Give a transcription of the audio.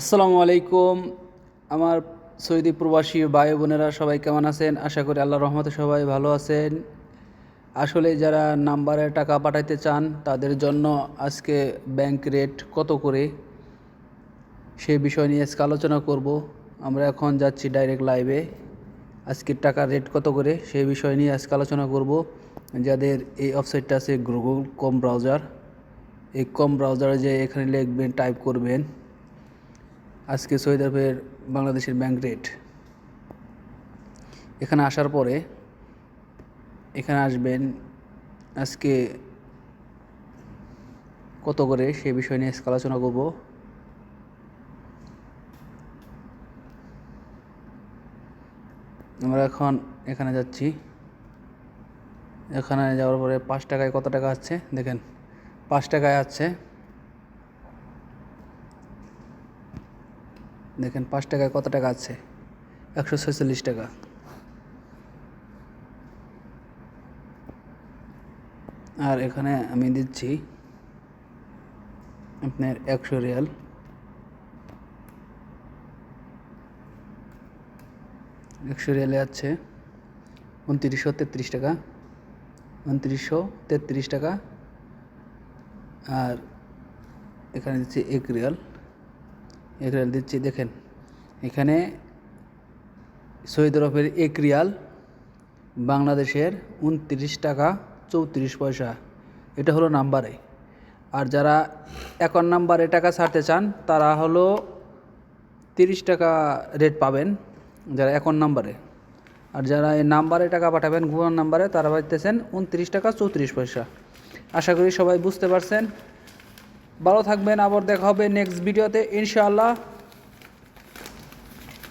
আসসালামু আলাইকুম। আমার সৌদি প্রবাসী ভাই বোনেরা সবাই কেমন আছেন? আশা করি আল্লাহ রহমতে সবাই ভালো আছেন। আসলে যারা নাম্বারে টাকা পাঠাইতে চান, তাদের জন্য আজকে ব্যাংক রেট কত করে? সে বিষয় নিয়ে আজকে আলোচনা করব। আমরা এখন যাচ্ছি ডাইরেক্ট লাইভে আজকের টাকার রেট কত করে? সেই বিষয় নিয়ে আজকে আলোচনা করব। যাদের এই ওয়েবসাইটটা আছে গুগল কম ব্রাউজার এই কম ব্রাউজারে যে এখানে লিখবেন টাইপ করবেন। আজকে সৌদি আরবের বাংলাদেশের ব্যাংক রেট এখানে আসার পরে এখানে আসবেন আজকে কত করে সে বিষয় নিয়ে আজকে আলোচনা করব। আমরা এখন এখানে যাচ্ছি। এখানে যাওয়ার পরে পাঁচ টাকায় কত টাকা আছে দেখেন, পাঁচ টাকায় আছে দেখেন পাঁচ টাকায় কত টাকা আছে? একশো ছেচল্লিশ টাকা। আর এখানে আমি দিচ্ছি আপনার একশো রিয়াল। একশো রিয়ালে আছে উনত্রিশশো তেত্রিশ টাকা, উনত্রিশশো তেত্রিশ টাকা। আর এখানে দিচ্ছি এক রিয়াল। রিয়াল দিচ্ছি, দেখেন। এখানে সৌদি আরবের এক রিয়াল, বাংলাদেশের উনত্রিশ টাকা চৌত্রিশ পয়সা। এটা হলো নাম্বারে। আর যারা অ্যাকাউন্ট নাম্বারে টাকা ছাড়তে চান, তারা হলো তিরিশ টাকা রেট পাবেন যারা অ্যাকাউন্ট নাম্বারে। আর যারা এই নাম্বারে টাকা পাঠাবেন, গুগল নাম্বারে, তারা পাইতেছেন উনত্রিশ টাকা চৌত্রিশ পয়সা। আশা করি সবাই বুঝতে পারছেন। ভালো থাকবেন আবার দেখা হবে নেক্সট ভিডিওতে ইনশাআল্লাহ।